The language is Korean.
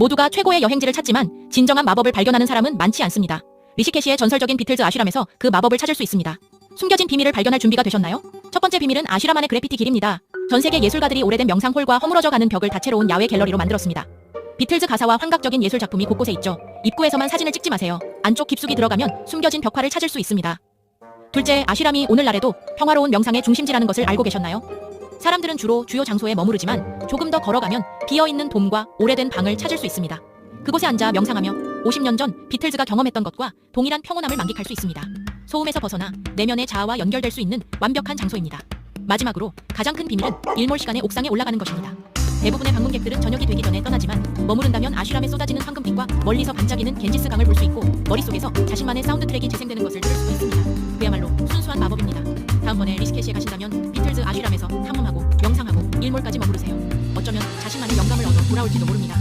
모두가 최고의 여행지를 찾지만 진정한 마법을 발견하는 사람은 많지 않습니다. 리시케시의 전설적인 비틀즈 아슈람에서 그 마법을 찾을 수 있습니다. 숨겨진 비밀을 발견할 준비가 되셨나요? 첫 번째 비밀은 아슈라만의 그래피티 길입니다. 전 세계 예술가들이 오래된 명상홀과 허물어져 가는 벽을 다채로운 야외 갤러리로 만들었습니다. 비틀즈 가사와 환각적인 예술 작품이 곳곳에 있죠. 입구에서만 사진을 찍지 마세요. 안쪽 깊숙이 들어가면 숨겨진 벽화를 찾을 수 있습니다. 둘째, 아슈람이 오늘날에도 평화로운 명상의 중심지라는 것을 알고 계셨나요? 사람들은 주로 주요 장소에 머무르지만 조금 더 걸어가면 비어있는 돔과 오래된 방을 찾을 수 있습니다. 그곳에 앉아 명상하며 50년 전 비틀즈가 경험했던 것과 동일한 평온함을 만끽할 수 있습니다. 소음에서 벗어나 내면의 자아와 연결될 수 있는 완벽한 장소입니다. 마지막으로 가장 큰 비밀은 일몰 시간에 옥상에 올라가는 것입니다. 대부분의 방문객들은 저녁이 되기 전에 떠나지만 머무른다면 아슈람에 쏟아지는 황금빛과 멀리서 반짝이는 겐지스 강을 볼 수 있고 머릿속에서 자신만의 사운드 트랙이 재생되는 것을 들을 수도 있습니다. 다음번에 리스케시에 가신다면 비틀즈 아슈람에서 탐험하고 명상하고 일몰까지 머무르세요. 어쩌면 자신만의 영감을 얻어 돌아올지도 모릅니다.